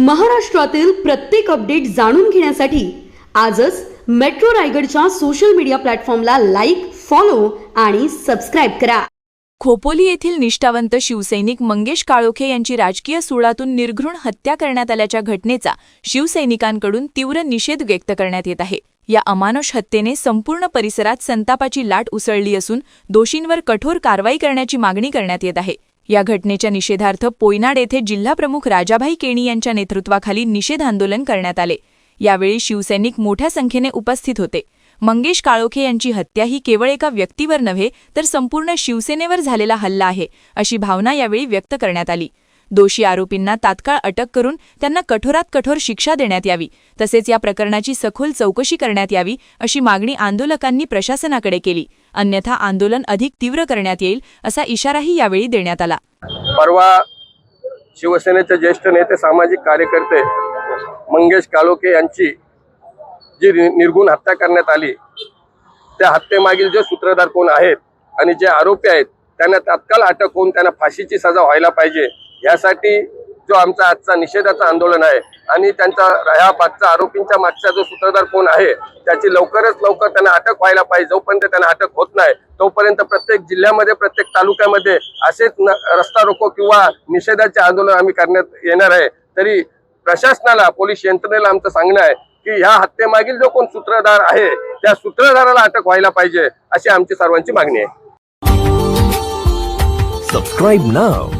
महाराष्ट्रातील प्रत्येक अपडेट जाणून घेण्यासाठी आजच मेट्रो रायगडच्या सोशल मीडिया प्लॅटफॉर्मला लाईक फॉलो आणि सबस्क्राईब करा. खोपोली येथील निष्ठावंत शिवसैनिक मंगेश काळोखे यांची राजकीय सुळातून निर्घृण हत्या करण्यात आल्याच्या घटनेचा शिवसैनिकांकडून तीव्र निषेध व्यक्त करण्यात येत आहे. या अमानुष हत्येने संपूर्ण परिसरात संतापाची लाट उसळली असून दोषींवर कठोर कारवाई करण्याची मागणी करण्यात येत आहे. या घटनेच्या निषेधार्थ पोयनाड येथे जिल्हाप्रमुख राजाभाई केणी यांच्या नेतृत्वाखाली निषेध आंदोलन करण्यात आले. यावेळी शिवसैनिक मोठ्या संख्येने उपस्थित होते. मंगेश काळोखे यांची हत्या ही केवळ एका व्यक्तीवर नव्हे तर संपूर्ण शिवसेनेवर झालेला हल्ला आहे अशी भावना यावेळी व्यक्त करण्यात आली. दोषी आरोपींना तात्काळ अटक करून त्यांना कठोरात कठोर शिक्षा देण्यात यावी तसेच या प्रकरणाची सखोल चौकशी करण्यात यावी अशी मागणी आंदोलकांनी प्रशासनाकडे केली. अन्यथा आंदोलन अधिक तीव्र करण्यात येईल असा इशाराही यावेळी देण्यात आला. परवा शिवसेनेचे ज्येष्ठ नेते सामाजिक कार्यकर्ते मंगेश कालोके यांची जी निर्गुण हत्या करण्यात आली त्या हत्येमागील जे सूत्रधार कोण आहेत आणि जे आरोपी आहेत त्यांना तात्काळ अटक होऊन त्यांना फाशीची सजा व्हायला पाहिजे यासाठी जो आमचा आजचा निषेधाचं आंदोलन आहे आणि त्यांचा ह्या मागचा आरोपींच्या मागचा जो सूत्रधार कोण आहे त्याची लवकरच लवकर त्यांना अटक व्हायला पाहिजे. जोपर्यंत त्यांना अटक होत नाही तोपर्यंत प्रत्येक जिल्ह्यामध्ये प्रत्येक तालुक्यामध्ये असेच रस्ता रोको किंवा निषेधाचे आंदोलन आम्ही करण्यात येणार आहे. तरी प्रशासनाला पोलीस यंत्रणेला आमचं सांगणं आहे की ह्या हत्येमागील जो कोण सूत्रधार आहे त्या सूत्रधाराला अटक व्हायला पाहिजे अशी आमची सर्वांची मागणी आहे. Subscribe now